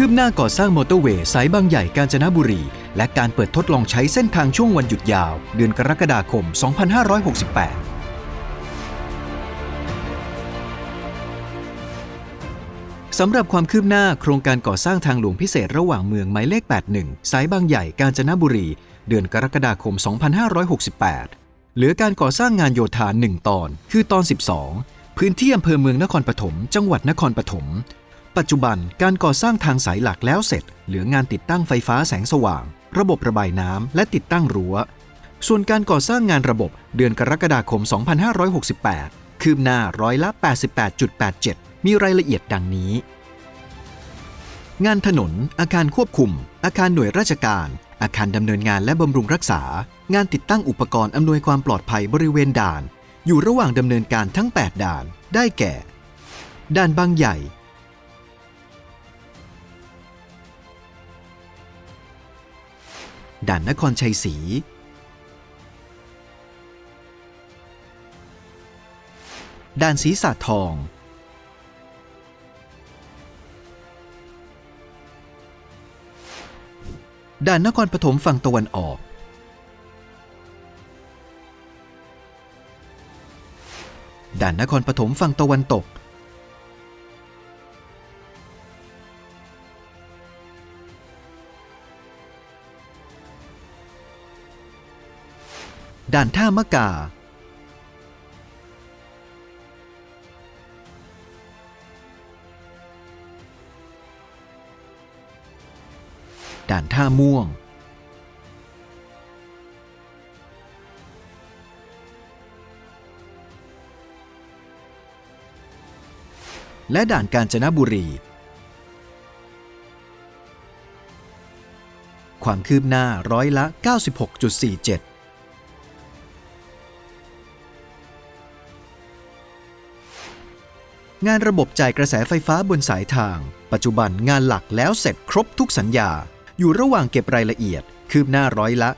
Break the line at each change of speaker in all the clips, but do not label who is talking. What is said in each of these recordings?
คืบหน้าก่อสร้างมอเตอร์เวย์สายบางใหญ่กาญจนบุรี และการเปิดทดลองใช้เส้นทางช่วงวันหยุดยาว เดือนกรกฎาคม 2568สำหรับความคืบหน้าโครงการก่อสร้างทางหลวงพิเศษระหว่างเมืองหมายเลข 81 สายบางใหญ่กาญจนบุรี เดือนกรกฎาคม 2568 เหลือการก่อสร้างงานโยธา 1 ตอน คือตอน 12 พื้นที่อำเภอเมืองนครปฐม จังหวัดนครปฐม ปัจจุบันการก่อสร้างทางสายหลักแล้วเสร็จ เหลืองานติดตั้งไฟฟ้าแสงสว่าง ระบบระบายน้ำและติดตั้งรั้ว ส่วนการก่อสร้างงานระบบเดือนกรกฎาคม 2568 คืบหน้าร้อยละ 88.87 มีรายละเอียดดังนี้ งานถนน อาคารควบคุม อาคารหน่วยราชการ อาคารดำเนินงานและบำรุงรักษา งานติดตั้งอุปกรณ์อำนวยความปลอดภัยบริเวณด่าน อยู่ระหว่างดำเนินการทั้ง 8 ด่าน ได้แก่ ด่านบางใหญ่ ด่านนครชัยศรีด่านศรีสาทอง ด่านนครปฐมฝั่งตะวันออก ด่านนครปฐมฝั่งตะวันตก ด่านท่ามะกา ด่านท่าม่วง และด่านกาญจนบุรี ความคืบหน้าร้อยละ 96.47 งานระบบจ่ายกระแสไฟฟ้าบนสายทาง ปัจจุบันงานหลักแล้วเสร็จครบทุกสัญญา อยู่ระหว่างเก็บรายละเอียด คืบหน้าร้อยละ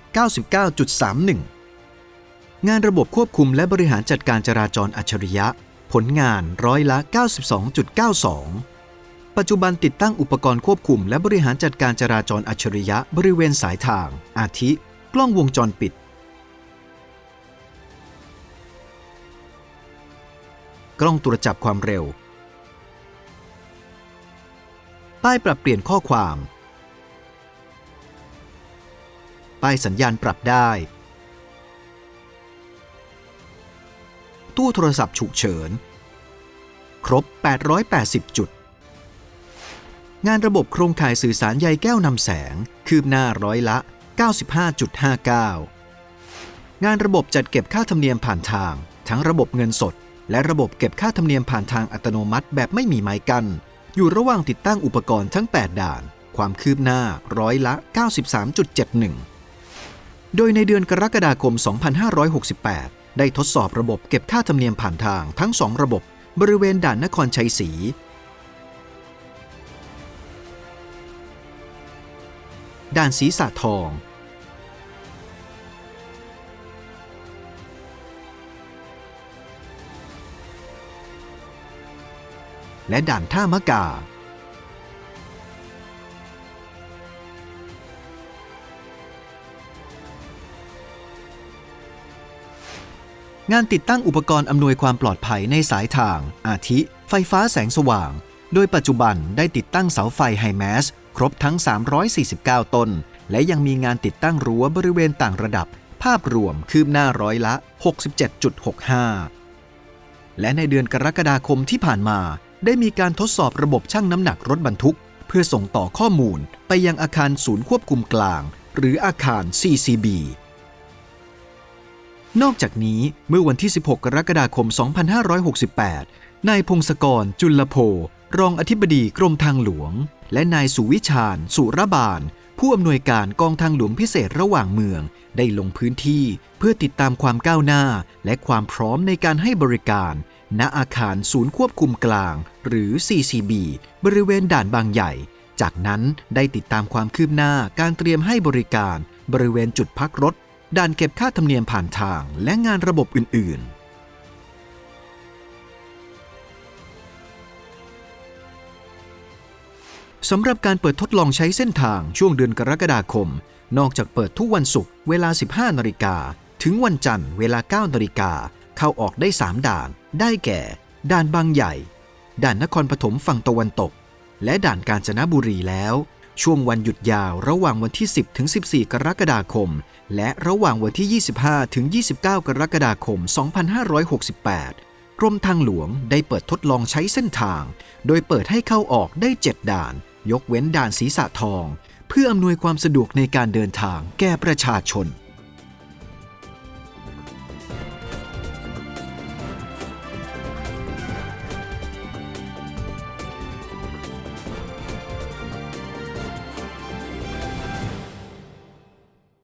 99.31 งานระบบควบคุมและบริหารจัดการจราจรอัจฉริยะ ผลงานร้อยละ 92.92 ปัจจุบันติดตั้งอุปกรณ์ควบคุมและบริหารจัดการจราจรอัจฉริยะบริเวณสายทาง อาทิ กล้องวงจรปิด กล้องตรวจจับความเร็ว ป้ายปรับเปลี่ยนข้อความ ป้ายสัญญาณปรับได้ ตู้โทรศัพท์ฉุกเฉิน ครบ 880 จุด งานระบบโครงข่ายสื่อสารใยแก้วนำแสง คืบหน้าร้อยละ 95.59 งานระบบจัดเก็บค่าธรรมเนียมผ่านทางทั้งระบบเงินสด และระบบเก็บค่าธรรมเนียมผ่านทางอัตโนมัติแบบไม่มีไม้กั้นอยู่ระหว่างติดตั้งอุปกรณ์ทั้ง 8 ด่าน ความคืบหน้าร้อยละ 93.71 โดยในเดือนกรกฎาคม 2568 ได้ทดสอบระบบเก็บค่าธรรมเนียมผ่านทางทั้ง 2 ระบบบริเวณด่านนครชัยศรีด่านศรีสาทอง และด่านท่ามะกา งานติดตั้งอุปกรณ์อำนวยความปลอดภัยในสายทาง อาทิ ไฟฟ้าแสงสว่าง โดยปัจจุบันได้ติดตั้งเสาไฟไฮแมสครบทั้ง 349 ต้น และยังมีงานติดตั้งรั้วบริเวณต่างระดับ ภาพรวมคืบหน้าร้อยละ 67.65 และในเดือนกรกฎาคมที่ผ่านมา ได้มีการทดสอบระบบชั่งน้ำหนักรถบรรทุก เพื่อส่งต่อข้อมูลไปยังอาคารศูนย์ควบคุมกลาง หรืออาคาร CCB นอกจากนี้เมื่อวันที่ 16 กรกฎาคม 2568 นายพงศกร จุลโพรองอธิบดีกรมทางหลวง และนายสุวิชาญ สุรบาล ผู้อำนวยการกองทางหลวงพิเศษระหว่างเมือง ได้ลงพื้นที่เพื่อติดตามความก้าวหน้า และความพร้อมในการให้บริการ ณอาคารศูนย์ควบคุมกลาง หรือ CCB บริเวณด่านบางใหญ่ จากนั้นได้ติดตามความคืบหน้าการเตรียมให้บริการ บริเวณจุดพักรถ ด่านเก็บค่าธรรมเนียมผ่านทางและงานระบบอื่น ๆสำหรับการเปิดทดลองใช้เส้นทางช่วงเดือนกรกฎาคม นอกจากเปิดทุกวันศุกร์เวลา 15 นาฬิกา ถึงวันจันทร์เวลา 9 นาฬิกา เข้าออกได้3ด่าน ได้แก่ ด่านบางใหญ่ ด่านนครปฐมฝั่งตะวันตก และด่านกาญจนบุรีแล้ว ช่วงวันหยุดยาวระหว่างวันที่ 10 ถึง 14 กรกฎาคม และระหว่างวันที่ 25 ถึง 29 กรกฎาคม 2568 กรมทางหลวงได้เปิดทดลองใช้เส้นทาง โดยเปิดให้เข้าออกได้ 7 ด่าน ยกเว้นด่านศีรษะทอง เพื่ออำนวยความสะดวกในการเดินทางแก่ประชาชน